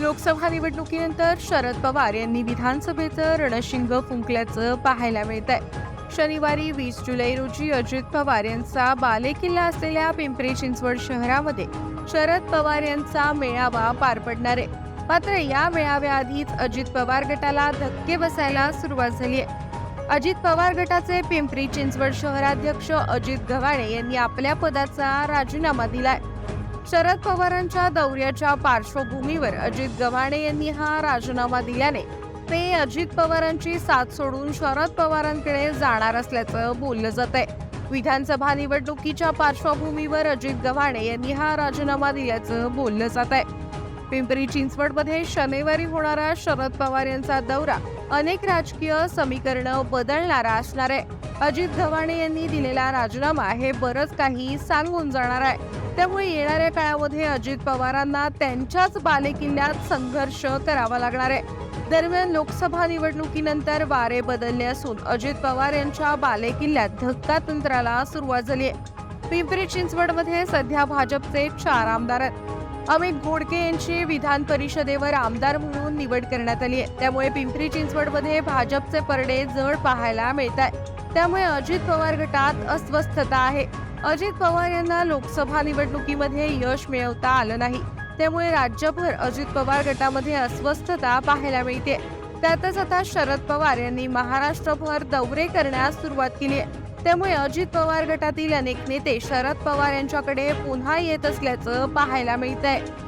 लोकसभा निवडणुकीनंतर शरद पवार यांनी विधानसभेचं रणशिंग फुंकल्याचं पाहायला मिळत आहे शनिवारी वीस जुलै रोजी अजित पवार यांचा बालेकिल्ला असलेल्या पिंपरी चिंचवड शहरामध्ये शरद पवार यांचा मेळावा पार पडणार आहे. मात्र या मेळाव्याआधीच अजित पवार गटाला धक्के बसायला सुरुवात झाली आहे अजित पवार गटाचे पिंपरी चिंचवड शहराध्यक्ष अजित गव्हाणे यांनी आपल्या पदाचा राजीनामा दिलाय. शरद पवारांच्या दौऱ्याच्या पार्श्वभूमीवर अजित गव्हाणे यांनी हा राजीनामा दिल्याने ते अजित पवारांची साथ सोडून शरद पवारांकडे जाणार असल्याचं बोललं जात आहे विधानसभा निवडणुकीच्या पार्श्वभूमीवर अजित गव्हाणे यांनी हा राजीनामा दिल्याचं बोललं जात आहे पिंपरी चिंचवडमध्ये शनिवारी होणारा शरद पवार यांचा दौरा अनेक राजकीय समीकरणं बदलणारा असणार आहे. अजित गव्हाणे यांनी दिलेला राजीनामा हे बरंच काही सांगून जाणार आहे. त्यामुळे येणाऱ्या काळामध्ये अजित पवारांना त्यांच्याच बालेकिल्ल्यात संघर्ष करावा लागणार आहे. दरम्यान लोकसभा निवडणुकीनंतर वारे बदलले असून अजित पवार यांच्या बालेकिल्ल्यात धक्कातंत्राला सुरुवात झाली आहे. पिंपरी चिंचवडमध्ये सध्या भाजपचे चार आमदार आहेत. अमित घोडके यांची विधान परिषदेवर आमदार म्हणून निवड करण्यात आली आहे. त्यामुळे पिंपरी चिंचवडमध्ये भाजपचे परडे जड पाहायला मिळत आहे त्यामुळे अजित पवार गटात अस्वस्थता आहे. अजित पवार यांना लोकसभा निवडणुकीमध्ये यश मिळवता आलं नाही. त्यामुळे राज्यभर अजित पवार गटामध्ये अस्वस्थता पाहायला मिळते. त्यातच आता शरद पवार यांनी महाराष्ट्रभर दौरे करण्यास सुरुवात केली आहे. त्यामुळे अजित पवार गटातील अनेक नेते शरद पवार यांच्याकडे पुन्हा येत असल्याचं पाहायला मिळत आहे